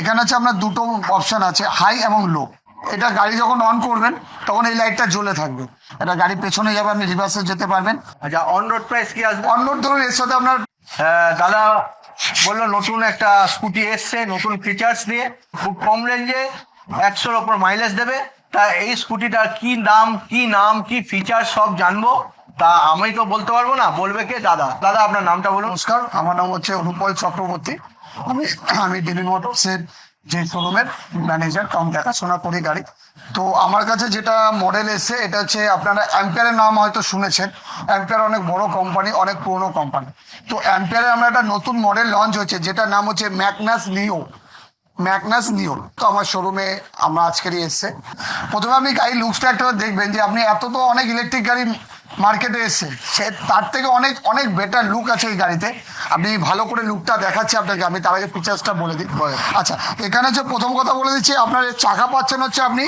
এখানে হচ্ছে আপনার দুটো অপশন আছে হাই এবং লো এটা গাড়ি যখন অন করবেন তখন এই লাইটটা জ্বলে থাকবে। এটা গাড়ি পেছনে যাবে আপনি রিভার্সে যেতে পারবেন। আচ্ছা অন রোড প্রাইস কি আসবে? অন রোড ধরুন এর সাথে আপনার দাদা বলল নতুন একটা স্কুটি এসছে নতুন ফিচার্স দিয়ে খুব কম রেঞ্জে একশোর ওপর মাইলেজ দেবে। তা এই স্কুটিটার কি দাম কি নাম কি ফিচার সব জানব। তা আমি তো বলতে পারব না বলবে কে? দাদা। দাদা আপনার নামটা বলুন। নমস্কার আমার নাম হচ্ছে অনুপল চক্রবর্তী। আমি আমি ডিবি মোটরসের যে শোরুমের ম্যানেজার কম দেখাশোনা করি গাড়ি। তো আমার কাছে যেটা মডেল এসছে এটা হচ্ছে আপনারা অ্যাম্পিয়ারের নাম হয়তো শুনেছেন। অ্যাম্পিয়ার অনেক বড় কোম্পানি অনেক পুরনো কোম্পানি তো অ্যাম্পিয়ারে আমরা একটা নতুন মডেল লঞ্চ হয়েছে, যেটার নাম হচ্ছে ম্যাকনাস নিও ম্যাকনাস নিও তো আমার শোরুমে আমরা আজকেরই এসছে। প্রথমে আপনি গাড়ি লুকসটা একটা দেখবেন যে আপনি এত তো অনেক ইলেকট্রিক গাড়ি মার্কেটে এসছে। সে তার থেকে অনেক অনেক বেটার লুক আছে এই গাড়িতে। আপনি ভালো করে লুকটা দেখাচ্ছি আপনাকে, আমি তার আগে ফিচার্সটা বলে দিই আচ্ছা এখানে হচ্ছে প্রথম কথা বলে দিচ্ছি, আপনার চাকা পাচ্ছেন হচ্ছে আপনি,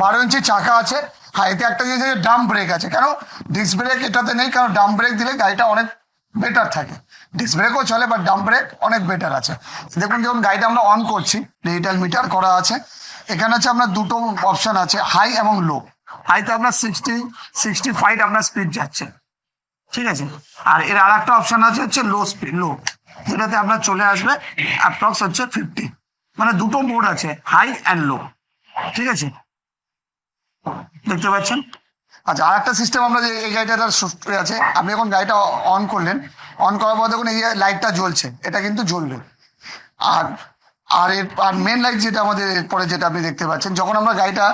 বারো ইঞ্চি চাকা আছে। হ্যাঁ এতে একটা জিনিস আছে ডাম ব্রেক আছে। কেন? ডিস্ক ব্রেক এটাতে নেই, কারণ ডাম ব্রেক দিলে গাড়িটা অনেক বেটার থাকে। ডিস্ক ব্রেকও চলে বাট ডাম ব্রেক অনেক বেটার আছে। দেখুন যখন গাড়িটা আমরা অন করছি ডিজিটাল মিটার করা আছে। এখানে হচ্ছে আপনার দুটো অপশন আছে হাই এবং লো হাইতে আপনার সিক্সটি সিক্সটি ফাইভ আপনার স্পিড যাচ্ছে। ঠিক আছে? আর এর আর একটা অপশন আছে হচ্ছে লো স্পিড লো যেটাতে আপনার চলে আসবে অ্যাপ্রক্স হচ্ছে ফিফটি মানে দুটো মোড আছে হাই অ্যান্ড লো ঠিক আছে? দেখতে পাচ্ছেন? আচ্ছা আর একটা সিস্টেম আমরা এই গাড়িটা সফটওয়্যার আছে, আপনি যখন গাড়িটা অন করলেন। অন করার পর দেখুন এই লাইটটা জ্বলছে, এটা কিন্তু জ্বলবে। আর আর এর, আর মেন লাইট যেটা আমাদের এরপরে যেটা আপনি দেখতে পাচ্ছেন, যখন আমরা গাড়িটা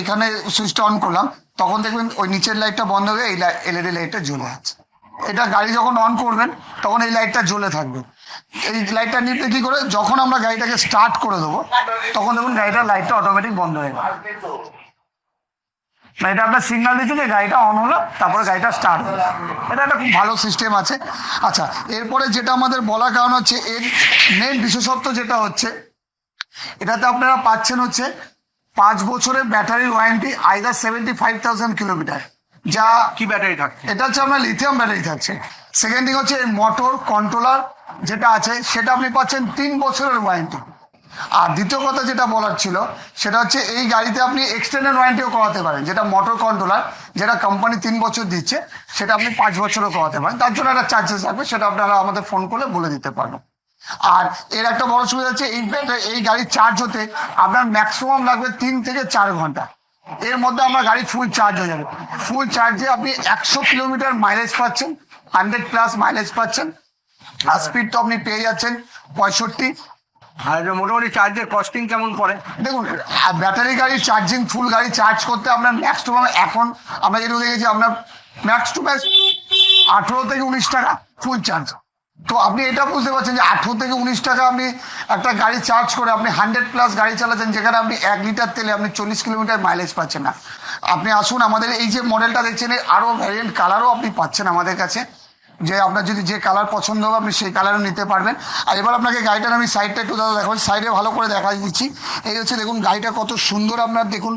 এখানে সুইচটা অন করলাম, তখন দেখবেন ওই নিচের লাইটটা বন্ধ হয়ে এই এলইডি লাইটটা জ্বলে আছে এটা গাড়ি যখন অন করবেন, তখন এই লাইটটা জ্বলে থাকবে। এই লাইটটা নিতে কি করে, যখন আমরা গাড়িটাকে স্টার্ট করে দেবো, তখন দেখুন গাড়িটার লাইটটা অটোমেটিক বন্ধ হয়ে যাবে না এটা আপনার সিগনাল দিচ্ছে যে গাড়িটা অন হলো, তারপরে গাড়িটা স্টার্ট হলো। এটা একটা খুব ভালো সিস্টেম আছে। আচ্ছা এরপরে যেটা আমাদের বলার কারণ হচ্ছে, এর মেন বিশেষত্ব যেটা হচ্ছে, এটাতে আপনারা পাচ্ছেন হচ্ছে পাঁচ বছরের battery warranty either seventy five thousand kilometre যা কি ব্যাটারি থাকছে? এটা হচ্ছে আপনার লিথিয়াম ব্যাটারি থাকছে। সেকেন্ড থিং হচ্ছে মোটর কন্ট্রোলার যেটা আছে সেটা আপনি পাচ্ছেন তিন বছরের ওয়ারেন্টি আর দ্বিতীয় কথা যেটা বলার ছিল সেটা হচ্ছে এই গাড়িতে আপনি এক্সটেন্ডেড ওয়ারেন্টিও করাতে পারেন যেটা মোটর কন্ট্রোলার যেটা কোম্পানি তিন বছর দিচ্ছে সেটা আপনি পাঁচ বছরও করাতে পারেন। তার জন্য একটা চার্জেস থাকবে সেটা আপনারা আমাদের ফোন করলে বলে দিতে পারবেন। আর এর একটা বড় সুবিধা হচ্ছে ব্যাটারি এই গাড়ির চার্জ হতে আপনার ম্যাক্সিমাম লাগবে তিন থেকে চার ঘণ্টা। এর মধ্যে আমার গাড়ি ফুল চার্জ হয়ে যাবে। ফুল চার্জে আপনি একশো কিলোমিটার মাইলেজ পাচ্ছেন হান্ড্রেড প্লাস মাইলেজ পাচ্ছেন। আর স্পিড তো আপনি পেয়ে যাচ্ছেন পঁয়ষট্টি। আর মোটামুটি চার্জের কস্টিং কেমন পড়ে? দেখুন ব্যাটারি গাড়ি চার্জিং ফুল গাড়ি চার্জ করতে আপনার ম্যাক্স টু এখন আমরা যেটুকু দেখেছি আপনার ম্যাক্স টু ম্যাক্স আঠেরো থেকে উনিশ টাকা ফুল চার্জ তো আপনি এটা বুঝতে পারছেন যে আঠেরো থেকে উনিশ টাকা আপনি একটা গাড়ি চার্জ করে আপনি হান্ড্রেড প্লাস গাড়ি চালাচ্ছেন, যেখানে আপনি এক লিটার তেলে আপনি চল্লিশ কিলোমিটার মাইলেজ পাচ্ছেন না। আপনি আসুন, আমাদের এই যে মডেলটা দেখছেন আরও ভ্যারিয়েন্ট কালারও আপনি পাচ্ছেন আমাদের কাছে। যে আপনার যদি যে কালার পছন্দ হবে, আপনি সেই কালারও নিতে পারবেন। আর এবার আপনাকে গাড়িটার আমি সাইডটা একটু দাদা দেখাবো। সাইডে ভালো করে দেখা দিচ্ছি। এই হচ্ছে দেখুন, গাড়িটা কত সুন্দর আপনার দেখুন,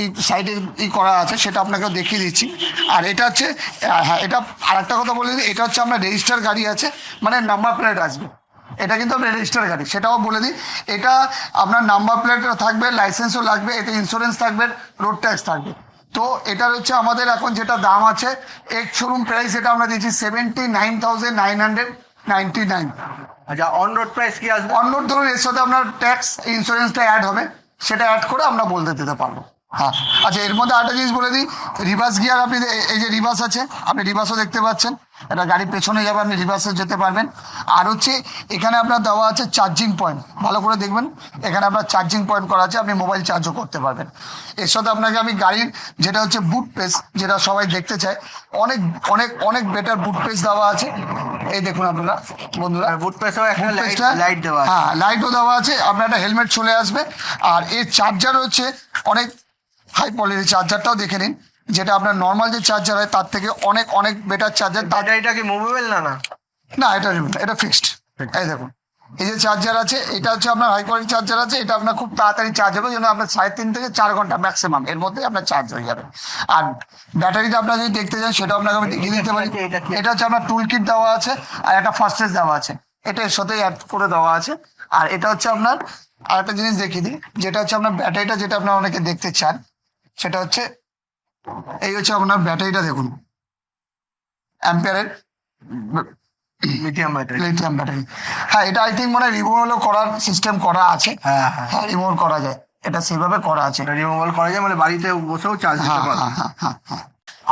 এই সাইডে ই করা আছে, সেটা আপনাকেও দেখিয়ে দিচ্ছি। আর এটা হচ্ছে হ্যাঁ এটা আর একটা কথা বলে দিই, এটা হচ্ছে আপনার রেজিস্টার গাড়ি আছে মানে নাম্বার প্লেট আসবে। এটা কিন্তু আপনার রেজিস্টার গাড়ি, সেটাও বলে দিই। এটা আপনার নাম্বার প্লেট থাকবে লাইসেন্সও লাগবে, এতে ইন্স্যুরেন্স থাকবে রোড ট্যাক্স থাকবে। তো এটার হচ্ছে আমাদের এখন যেটা দাম আছে এক শোরুম প্রাইস এটা আমরা দিচ্ছি seventy nine thousand nine hundred ninety nine আচ্ছা অন রোড প্রাইস কি আসবে? অন রোড ধরুন এর সাথে আপনার ট্যাক্স ইন্স্যুরেন্সটা অ্যাড হবে সেটা অ্যাড করে আমরা বলতে দিতে পারব। হ্যাঁ। আচ্ছা এর মধ্যে আরেকটা জিনিস বলে দিই। রিভার্স গিয়ার আপনি এই যে রিভার্স আছে আপনি রিভার্সও দেখতে পাচ্ছেন। এটা গাড়ি পেছনে যাবে আপনি রিভার্সে যেতে পারবেন। আর হচ্ছে এখানে আপনার দেওয়া আছে চার্জিং পয়েন্ট ভালো করে দেখবেন। এখানে আপনার চার্জিং পয়েন্ট করা আছে আপনি মোবাইল চার্জও করতে পারবেন। এর সাথে আপনাকে আমি গাড়ির যেটা হচ্ছে বুট পেস যেটা সবাই দেখতে চায় অনেক অনেক অনেক বেটার বুট পেস দেওয়া আছে। এই দেখুন আপনারা বন্ধুরা। বুট পেসেও একটা লাইট দেওয়া হ্যাঁ লাইটও দেওয়া আছে আপনার একটা হেলমেট চলে আসবে। আর এর চার্জার হচ্ছে অনেক হাই কোয়ালিটি চার্জারটাও দেখে নিন যেটা আপনার নর্মাল যে চার্জার হয় তার থেকে অনেক অনেক বেটার চার্জার ব্যাটারিটা কি মুভেবল না না? না এটা এটা ফিক্সড এই দেখুন এই যে চার্জার আছে এটা হচ্ছে আপনার হাই কোয়ালিটি চার্জার আছে এটা আপনার খুব তাড়াতাড়ি চার্জ হবে যেন আপনার সাড়ে তিন থেকে চার ঘণ্টা ম্যাক্সিমাম এর মধ্যে আপনার চার্জ হয়ে যাবে। আর ব্যাটারিটা আপনার যদি দেখতে চান সেটা আপনাকে আমি দেখিয়ে দিতে পারি। এটা হচ্ছে আপনার টুল কিট দেওয়া আছে আর একটা ফার্স্টেজ দেওয়া আছে। এটা এর সাথে অ্যাড করে দেওয়া আছে। আর এটা হচ্ছে আপনার আরেকটা জিনিস দেখিয়ে দিই যেটা হচ্ছে আপনার ব্যাটারিটা যেটা আপনার অনেকে দেখতে চান সেটা হচ্ছে এই হচ্ছে আপনার ব্যাটারিটা দেখুন। অ্যাম্পিয়ারের লিথিয়াম ব্যাটারি লিথিয়াম ব্যাটারি হ্যাঁ এটা আই থিঙ্ক মানে রিমুভালও করার সিস্টেম করা আছে। হ্যাঁ হ্যাঁ। হ্যাঁ রিমুভ করা যায়। এটা সেভাবে করা আছে। এটা রিমুভাল করা যায় মানে বাড়িতে বসেও চার্জ দিতে হ্যাঁ পারবে। হ্যাঁ হ্যাঁ হ্যাঁ। হ্যাঁ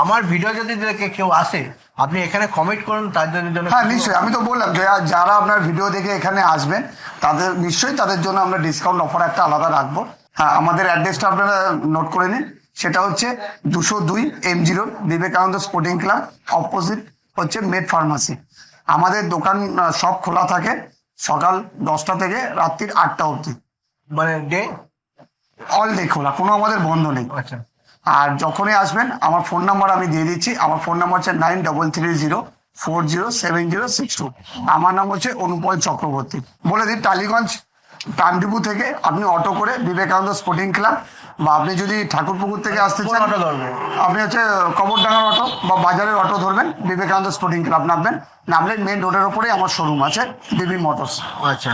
আমার ভিডিও যদি দেখে কেউ আসে আপনি এখানে কমেন্ট করুন তার জন্য জন্য হ্যাঁ নিশ্চয়ই। আমি তো বললাম যে যারা আপনার ভিডিও দেখে এখানে আসবেন তাদের নিশ্চয়ই তাদের জন্য আমরা ডিসকাউন্ট অফার একটা আলাদা রাখব। হ্যাঁ আমাদের অ্যাড্রেসটা আপনারা নোট করে নিন। সেটা হচ্ছে দুশো দুই M zero Vivekananda sporting club opposite হচ্ছে মেড ফার্মাসি আমাদের দোকান সব খোলা থাকে সকাল দশটা থেকে রাত্রির আটটা অবধি। মানে ডে অল ডে খোলা কোনো আমাদের বন্ধ নেই। আচ্ছা। আর যখনই আসবেন আমার ফোন নাম্বার আমি দিয়ে দিচ্ছি। আমার ফোন নাম্বার হচ্ছে nine double three zero four zero seven zero six two আমার নাম হচ্ছে অনুপল চক্রবর্তী। বলে দিন টালিগঞ্জ টানডিপু থেকে আপনি অটো করে বিবেকানন্দ স্পোর্টিং ক্লাব বা আপনি যদি ঠাকুরপুকুর থেকে আসতে চান আপনি হচ্ছে কবরডাঙ্গার অটো বা বাজারের অটো ধরবেন বিবেকানন্দ স্পোর্টিং ক্লাব নামবেন। নামলে মেন রোডের ওপরেই আমার শোরুম আছে বিবি মোটরস আচ্ছা।